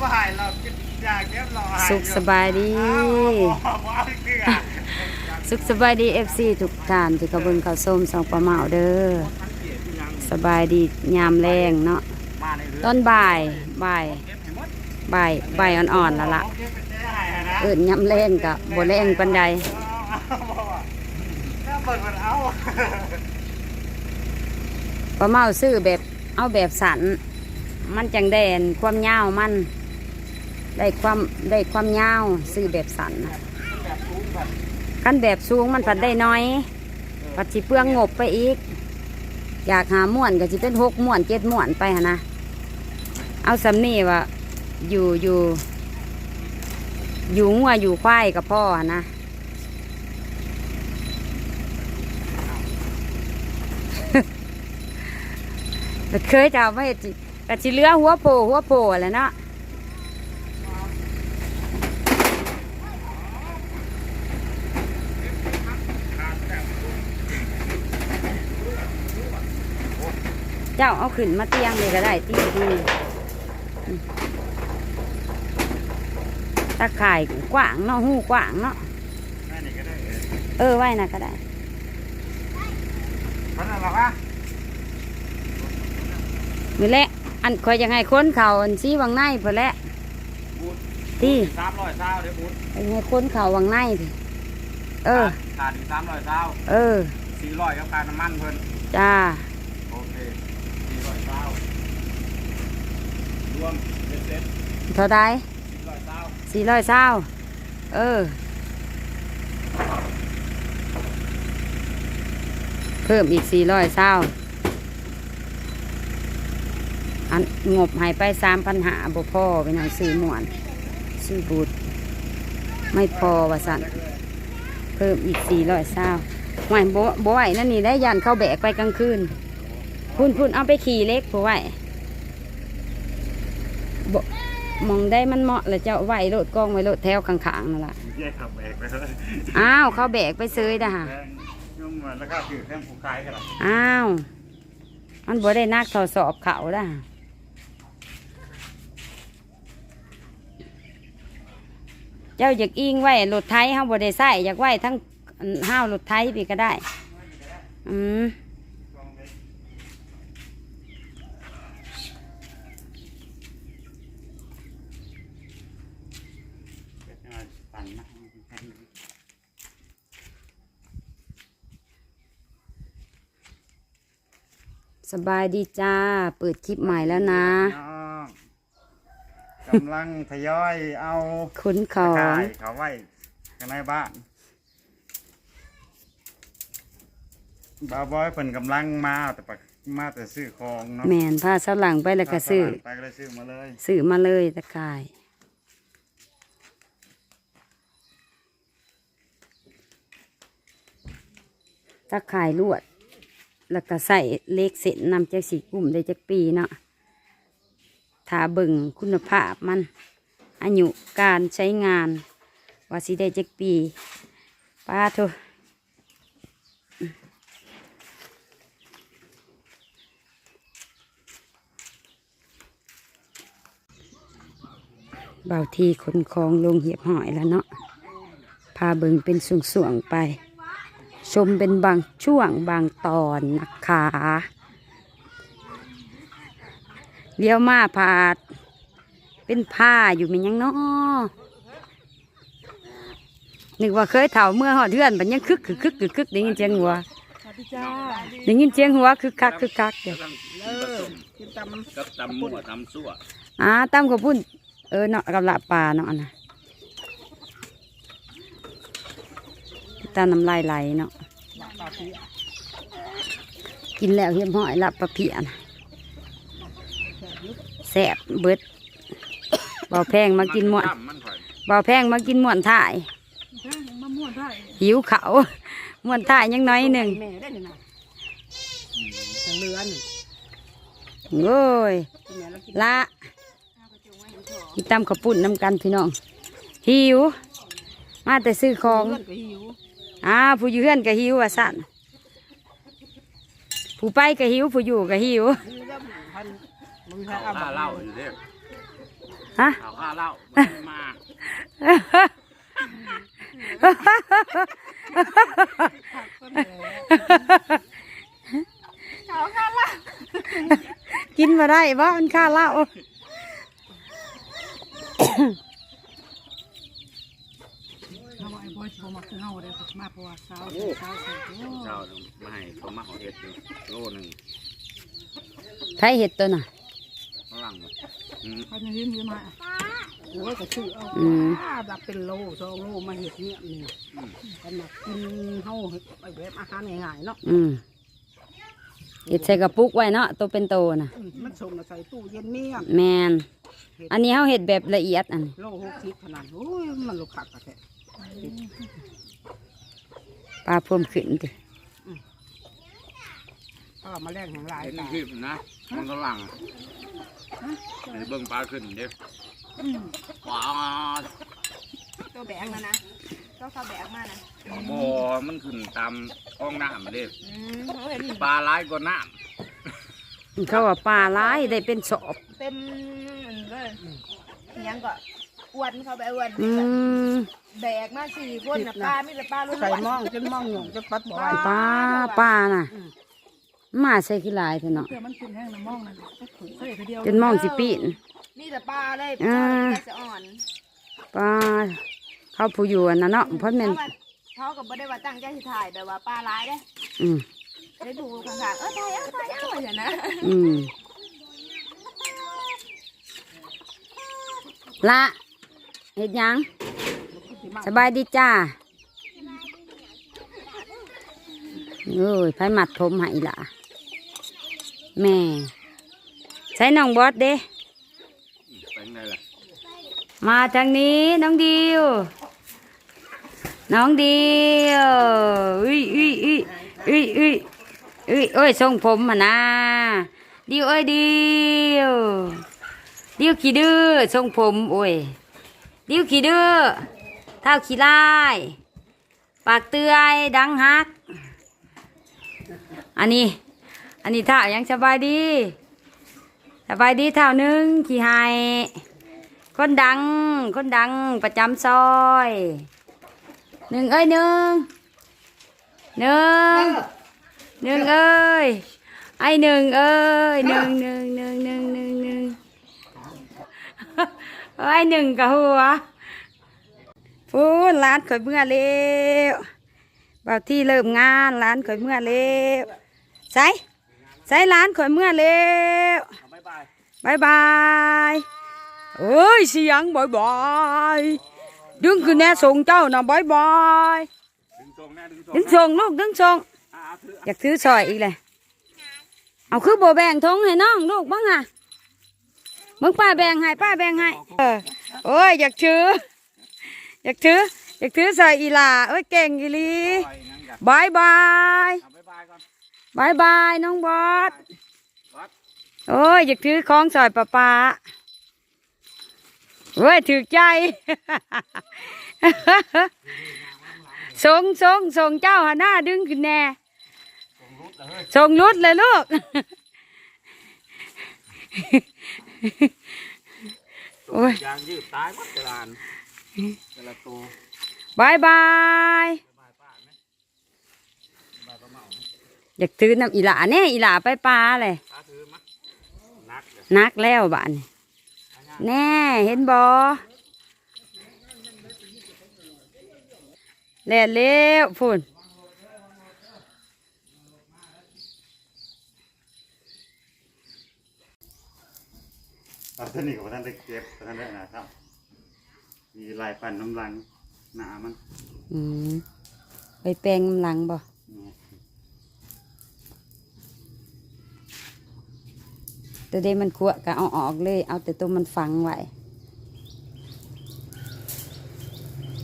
บ่หายเรากินยาเก็บรอหายสุขสบายดี อ้าวบ่บ่เอาเกลือสุขสบายดีเอฟซีทุกท่านที่เขาเบิ่งเขาส้มสองปลาเมาเด้อสบายดียามแรงเนาะมาในเรือต้นบ่ายบ่ายเก็บให้หมดบ่ายบ่ายอ่อนๆแล้วล่ะเก็บไปเจ๊หายนะเอิ้นยามแรงก็บ่แรงปานใดเอาเอาบ่ว่าถ้าเปิดมันเอาปลาเมาซื้อแบบเอาแบบสัน มันจังแดนความยาวมัน ได้ความได้ความยาวซื้อแบบสันน่ะแบบสูงแบบกันแบบสูงมันผัดได้น้อยผัดสิเปลืองงบไปอีก อยากหาม่วนก็จะเป็นหกม่วนเจ็ดม่วนไปหนนะเอาสำนี่ว่าอยู่อยู่ อยู่งัวอยู่ควายกับพ่อหั่นนะแต่เคยจะเอาไม่จิกะจิเหลือหัวโผล่หัวโผล่แหล้วเนาะ เจ้าเอาขึ้นมาเตียงเลยก็ได้ตีดีอืมตาข่ายกว้างเนาะหูกว้างเนาะนั่นนี่ก็ได้เออเออไว้นะก็ได้เพราะนั่นหรอวะนี่แหละอันคอยยังไงค้นเขาอันชี้วังในพอแหล้วที่สามร้อยเศร้าเดี๋ยวบุญยังไงค้นเขาวังในสิเออขาดอีกสามร้อยเศร้าเออสี่ร้อยกับการน้ำมันเพิ่นจ้า โอเคสี่ร้อยเศร้า รวมเป็นเซ็ตเท่าไดสี่ร้อยเศร้าสี่ร้อยเศร้าเออ เพิ่มอีกสี่ร้อยเศร้าอันงบใหายไปสามพันหาบ่พอไปหน่อยซื้อหมวน ซื้อบูดไม่พอว่าสันเพิ่มอีกสี่ร้อยเศร้าหวายบ่บ่ไหวนั่นนี่ได้ยันเข้าแบกไปกลางคืนพุ่นพุ่นเอาไปขี่เล็กผู้ไหว บ่มองได้มันเหมาะแล้วเจ้าไหวโลดกล้องไว้โลดแถวข้างๆนั่นล่ะแยกขับแบกไปเลยอ้าวเขาแบกไปซื้อนะฮะแพงยุ่งมาแล้วก็คือแค่ผู้ขายกันละอ้าว มันบ่ได้นักทอสอบเขาละเจ้าอยากอิงไว้รถไทยเฮาบ่ได้ใส่อยากไว้ทั้งอันห้าวรถไทยพี่ก็ได้ อืม ปั่นนะ สบายดีจ้า เปิดคลิปใหม่แล้วนะน้องกำลังทยอยเอาคุ้นขอขางยเขาไว้ข้างในบ้านบาวบอยเพิ่นกำลังมาแต่ปะมาแต่ซื้อของเนาะแมนพาเสาหลังไปแล้วก็ซื้อไปก็เลยซื้อมาเลยซื้อมาเลยตะกาย ตะข่ายลวด แล้วก็ใส่เล็กเส้นนำจากสีกลุ่มได้จากปีเนาะถาเบิ่งคุณภาพมันอายุการใช้งาน ว่าสิได้จากปีป้าโทเบาทีขนของลงเหียบหอยแล้วเนาะพาเบิ่งเป็นส่วงๆไป ชมเป็นบางช่วงบางตอนนะคะเลี้ยวมาผาด เป็นผ้าอยู่เป็นหยังเนาะนึกว่าเคยเถ่าเมื่อหอดเทือนบันยังคึกคึกคึกคึกคึกได้ยินเสียงหัวได้ยินเสียงหัวคึกคักคึกคักเดี๋ยวกับตำมั่วตำซั่วอ่าตั้มขาวปุ้นเออเนาะกับละปลาเนาะอันนะตาน้ำลายไหลเนาะ กินแล้วเฮียมห้อยละปลาเพียนแซ่บเบิดเบาแพงมากินหมวนมันข่อยเบาแพงมากินหมวนถ่ายหิวเขาหมวนถ่ายยังน้อยหนึ่งเลยนะทางเรือนโอ้ยละกินตำข้าวปุ้นน้ำกันพี่น้องหิว มาแต่ซื้อของ อนก็หิวอ่าผู้อยู่เฮือนก็หิวว่าสั่นผู้ไปก็หิวผู้อยู่ก็หิวหิวแล้วพันมึงใช้เอาล่าเหล้าอยู่เด้อฮะเอาข้าวเหล้ามันมากินมาได้บ่มันค่าเหล้า เอาไอ้บอยสิบ่มาคือเฮาเด้อมาเพราะว่าสาวสาวเสร็จโอ้เจ้ามาให้เขามาเอาเห็ดอยู่โลหนึ่งไผเห็ดตัวน่ะ ฝรั่งบ่อืมเขาจะยืมยืมมาโอ้ยก็ชื่อเอาอืมป้าดับเป็นโลสองโลมาเห็ดเนี่ยนี่กันมากินเฮาเฮ็ดไปแบบอาหารง่ายๆเนาะอืมเห็ดใส่กระปุกไว้เนาะตัวเป็นโตน่ะ อืมมันส่งมาใส่ตู้เย็นเมี่ยงแมนอันนี้เขาเห็ดแบบละเอียดอันนี้โลหกสิบขนาดโอ้ยมันลูกขักกะแท้ ปลาเพิ่มขึ้นติก็มาแรงแห่งหลายเห็นตาคลิปนะมันฝรั่งไอ้เบิ่งปลาขึ้นเด้ว้าตัวแบกนะนะก็เขาแบกมานะบ่มันขึ้นตามห้องน้ำเด้อืมเขาเห็นปลาร้ายกว่าน้เขาว่าปลาร้ายได้เป็นสอบ เต็มเลยยังก็ อ้วนเขาไปอ้วนอืมแบกมาสี่คนนะปลาไม่แต่ปลาล้วนใส่หมองจนหมองหยงจนปัดบ่อยปลาปลาน่ะ มาใส่ขี้ลายเถอะเนาะเพื่อมันกินแห้งน้ำมองนั่นก็ถือใส่ทีเดียวจนมองสิปีนนี่แต่ปลาเลยอ่าปลาจะอ่อนปลาเขาผู้อยู่อันนั้นเนาะเพราะแมันเขาว่าเขาก็บ่ได้ว่าตั้งใจสิถ่ายแต่ว่าปลาร้ายเด้อืมได้ดูข้างๆเออถ่ายเอาถ่ายเอาอย่างนะอืมละ เห็ดหยังสบายดีจ้าเอ้ยไผหมัดผมให้ล่ะแม่ ใช้น้องบอสเด้ำเป็นไงล่ะมาทางนี้น้องดิว น้องดิวอุ้ยอุ้ยอุ้ยอุ้ยอุ้ยอุ้ยเอ้ยทรงผมมานะดิวเอ้ยดิวดิวขี้ดื้อทรงผมโอ้ย ดิวขี้ดื้อเท้าขี้ลาย ปากเตือยดังฮัก อันนี้ อันนี้เท้ายังสบายดีสบายดีเท้าหนึงขี้หายคนดัง คนดังประจำซอยหนึ่งเอ้ยหนึ่งหนึ่งหนึ่งเอ้ยไอหนึ่งเอ้ยหนึ่งหนึ่งหนึ่งหนึ่งหนึ่งหนึ่ง ไอ้หนึ่งกับหัวพูนร้านข่อยเมื่อเร็วบ่าวที่เริ่มงานร้านข่อยเมื่อเร็วใส่ใส่ร้านข่อยเมื่อเร็วบ๊ายบายบายบายเอ้ยเสียงบายบายดึงคือแน่ส่งเจ้านะบายบายดึงทรงนะดึงทรงดึงส่งลูกดึงส่งอ่าถืออยากถือซอยอีกเลยเอาคือโบแบ่งทงให้น้องลูกบ้างอะ มึงป้าแบ่งให้ป้าแบ่งให้เออโอ้ยอยากถือ อยากถือ อยากถือใส่อีลาเอ้ยเก่งอีลีบายบายบายบายก่อนบายบายน้องบอสโอ้ยอยากถือของซอยป้าป้าเว้ยถือใจส่งส่งส่งเจ้าหาหน้าดึงขึ้นแน่ส่งรุดเลยลูก โอ้ยยางยืดตายหมดแต่ละอันแต่ละตัวบายบายบายป้าไหมบายป้าเมาไหมอยากถือน้ำอีหลาแน่อีหลาไปปลาเลยป้าถือมั้ยนักเลยนักแล้วบ้านนี่แน่เห็นบอแล้วเร็วพุ่น ตอนนี้กับท่านได้เก็บท่านได้นะครับ มีลายปั่นน้ำลังหนามันอืมไปแปลงกำลังบ่ตัวเดมันขวก็เอาออกเลย เอาแต่ตัวมันฝังไว้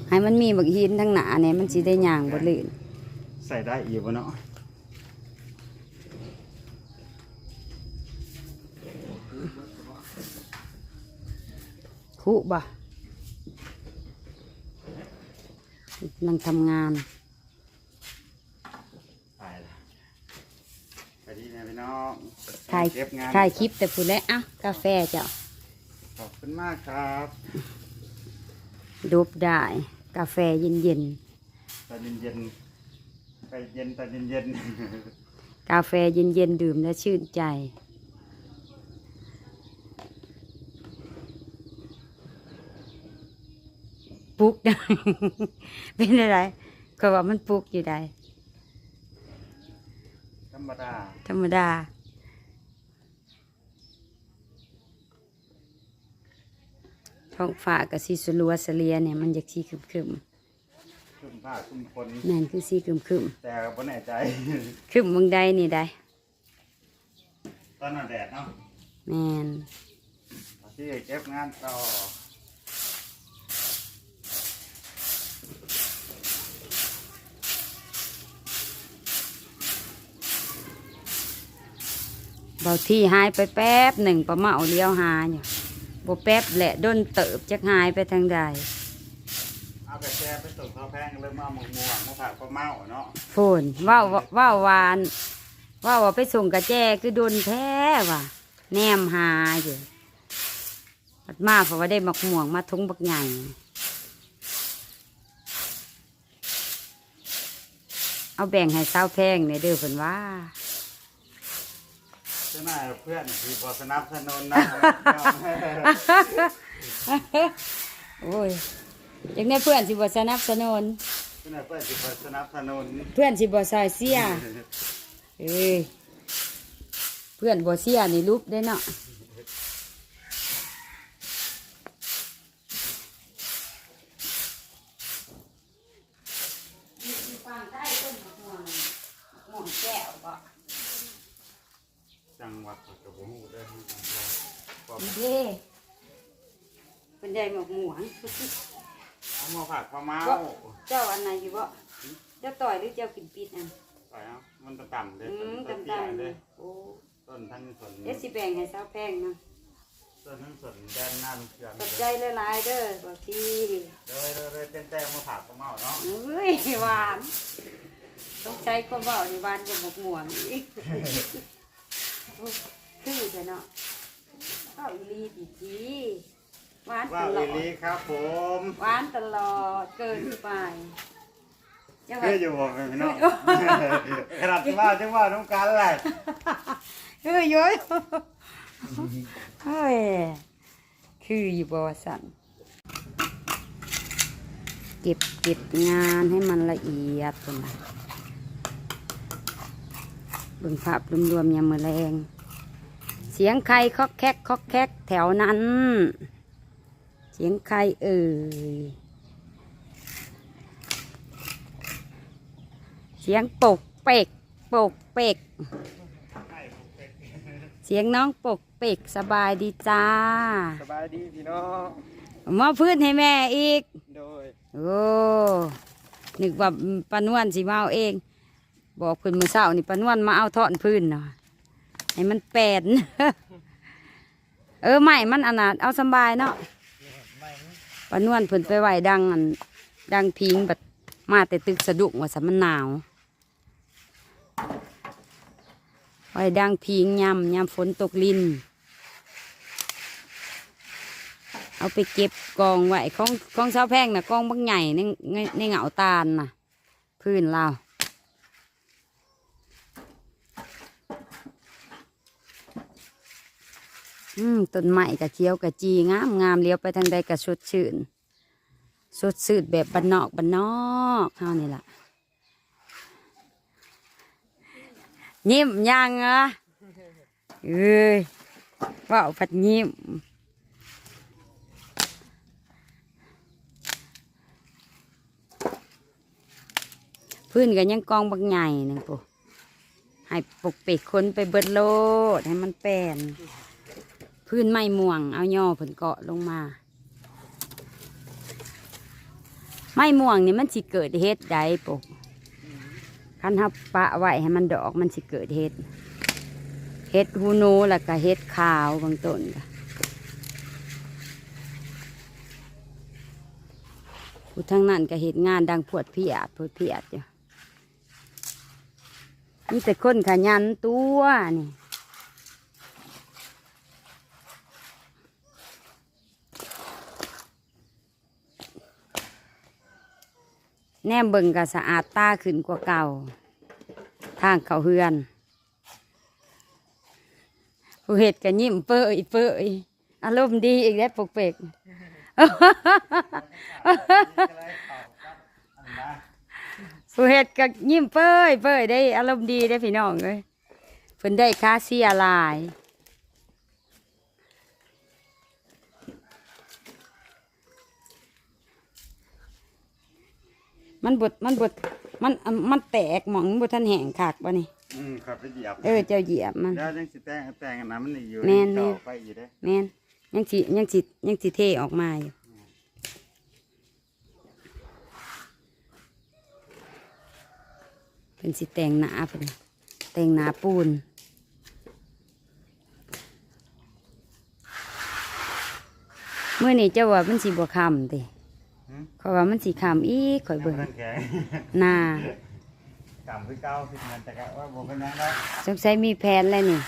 ให้มันมีบักหินทั้งหนาเนี่ยมันสิได้ย่างบ่ลื่นใส่ได้อีกวะเนาะ คุบ่กำลังทำงานไปละไปดีนะพี่น้องถ่ายเก็บงานถ่ายคลิปแต่พูดแล้วเอ้ากาแฟเจ้าขอบคุณมากครับดูบได้ กาแฟเย็นตอนเย็นๆไปเย็นตอนเย็นๆกาแฟเย็นๆดื่มแล้วชื่นใจ ปลุกได้ เป็นอะไรก็ว่ามันปลุกอยู่ได้ๆธรรมดา ธรรมดา ท้องฟ้ากับสีสลัวสเลียเนี่ยมันอยากสีคึมคึมคุ้มผ้าคุ้มคนๆนั่นคือสีคึมคึมแต่ก็แน่ใจๆคึมมึงได้นี่ได้ ตอนนั้นแดดเนาะแมนที่เก็บงานต่อ บาที่หายไปแป๊บหนึ่งประมาเอาเลี้ยวหาอยู่บ่แป๊บแหละด้นเติบจักหายไปทางใดเอากระแชไปส่งข้าวแพงเริ่มมาหมกม่วงมาผักข้าวเมาเนาะโฟนว่าวว่าวหวานว่าวว่าไปส่งกระแจคือโดนแท้ว่ะแนมหาอยู่บัดมาเพราะว่าได้มักม่วงมาทุงบักใหญ่เอาแบ่งให้สาวแพงเนี่ยเด้อเพิ่นว่าเจ้าหน้าเพื่อนที่บอสนับสนุนนะโอ้ยจังได้เพื่อนสิบ่สนับสนุนเจ้าหน้าเพื่อนที่บอสนับสนุนเพื่อนสิบ่ซอยเสียเอ้ยเพื่อนบ่เสียนี่รูปได้เนาะแก้วบ่ จังหวัดกับผมหูได้ที่จังหวัดบอกเด้เป็นได้หมกหมวงเอามาผักข้าวเมาเจ้าอันไหนอยู่บ่เจ้าต่อยหรือเจ้ากินปิดอันไปเอามันต่ำๆเลยอืมต้นต่ำเตี้ยๆเลเลยยโอ้ต้นทั้งสนเดี๋ยวสิแบ่งให้สาวแพงเนาะต้นทั้งสนแดนหน้าลูกเชืองขอบใจหลายๆเด้อบ่ที่เลยเลยเลยเต้นแต่มาผักข้าวเมาเนาะเอ้ยหวานต้องใช้ข้าวเบาในบ้านกับหมกหมวงอีก คือจะเนาะข้าวอีหลีดีจีหวานว่าตลอีอดลีครับผมหวานตลอดเกินไปเจ้าเพื่ว่าออยู่บอกเลยพี่น้องขนาดที่ว่าจังว่าต้องการแหละเฮ้ยย้อยเฮ้ยคืออยู่บ่สันเก็บเก็บงานให้มันละเอียดคนละเบิ่งภาพรวมๆยามมือแรง เสียงใครคอกแคกคอกแคกแถวนั้น เสียงใครเอ่ย เสียงปกเปกปกเปก เสียงน้องปกเปกสบายดีจ้า สบายดีพี่น้องมาพื้นให้แม่อีก โดย โอ้นึกว่าปานวนสิมาเอาเอง บอกเพิ่นมือเช้านี่ปานวนมาเอาทอนพื้นเนาะ ให้มันแปดเออไม่มันอนาถเอาสำบายเนาะปานวนเพิ่นไปไหวดังอันดังพิงบัดมาแต่ตึกสะดุ้งว่าสมันหนาวไหวดังพิงยำยำฝนตกลินเอาไปเก็บกองไว้ของของสาวแพงนะกองบางใหญ่ในในในเหงาตาลนะพื้นเรา อืมต้นไม้กะเขียวกะจีงามงามเลี้ยวไปทางใดกะสดชื่นสดชื่นแบบบ้านนอกบ้านนอกเท่านี่ล่ะยิ้มยังเอะเอ้ยเว่าผัดยิ้มพื้นกันยังกองบางใหญ่หนึ่งปุ๊ให้ปกเปกคนไปเบิดโลดให้มันแปลน พื้นไม้ม่วง เอาย่อผลเกาะลงมา ไม้ม่วงนี่มันสิเกิดเฮ็ดใดปกคันทับปะไว้ให้มันดอกมันสิเกิดเฮ็ดเฮ็ดฮูโนแล้วก็เฮ็ดขาวบางต้นก็ผู้ทั้งนั้นก็เฮ็ดงานดังพวดเพียดพวดเพียดอยู่มีแต่คนขยันตัวนี่ แนมเบิ่งก็สะอาดตาขึ้นกว่าเก่า ทางเขาเฮือนผู้เห็ดก็ยิ้มเปื่อยเปื่อยอารมณ์ดีอีกแล้วปกเปกผู้เห็ดก็ยิ้มเปื่อยเปื่อยได้อารมณ์ดีได้พี่น้องเลยเพิ่นได้ค่าเสียลาย มันบดมันบดมันมันแตกหมองมันบดทันแห้งขากบ่นี่ อืมครับไปเหยียบเออเจ้าเหยียบมัน แล้วยังสิแต่งแต่งอันนั้นมันนี่อยู่แม่นเก่าแม่นไปอยู่เด้แม่นยังสิยังสิยังสิเทออกมาอยู่เป็นสิแต่งหนาเพิ่นแต่งหนาปูน เมื่อนี้เจ้าว่ามันสิบ่คำติ เขาว่ามันสิคำอีกข่อยยังเบิ่งบ่ทันแข็งหน้ากำคือเก่าคือมันแต่ก็ว่าบ่เป็นหยังแล้วสงสัยมีแผนอะไรนี่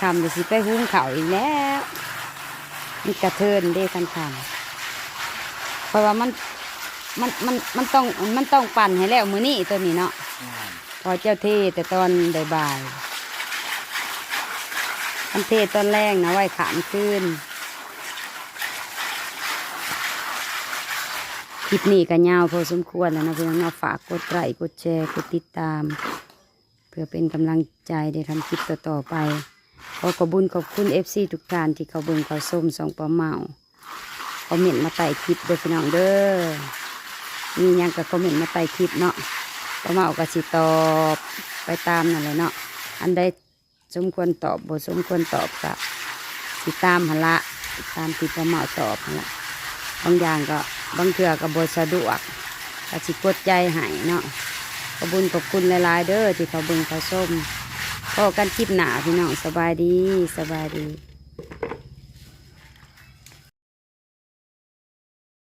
คำจะสิไปหุ้งเขาวอีกแล้วมีกระเทินเด้กันคำเพราะว่ามันมันมันมันต้องมันต้องปั่นให้แล้วมือนี้ตัวนี้เนาะอืมพอเจ้าเทแต่ตอนบ่ายๆมันเทตอนแรกนะไว้ขามขึ้น คลิปนี้ก็ยาวพอสมควรแล้วนะเพื่อนเนาะฝากกดไลค์กดแชร์กดติดตาม เพื่อเป็นกำลังใจได้ทำคลิปต่อๆไป ขอขอบคุญขอบคุณเอฟซีทุกท่านที่เขาเบิ่งเขาส้มสองปลาเมาคอมเมนต์มาใต้คลิปเด้อพี่น้องเด้อมียังกับคอมเมนต์มาใต้คลิปเนาะปลาเมาก็สิตอบไปตามนั่นแหละเนาะอันใดสมควรตอบบ่สมควรตอบก็สิดตามหละตามที่ปลาเมาตอบหนละบางอย่างก็ บางเถื่อกับ่สะดวกก็สิกดใจหายเนาะขอบุญขอบคุณหลายๆเด้อที่เขาบึงเขาส้มพอกันคลิปหนาพี่น้องสบายดีสบายดี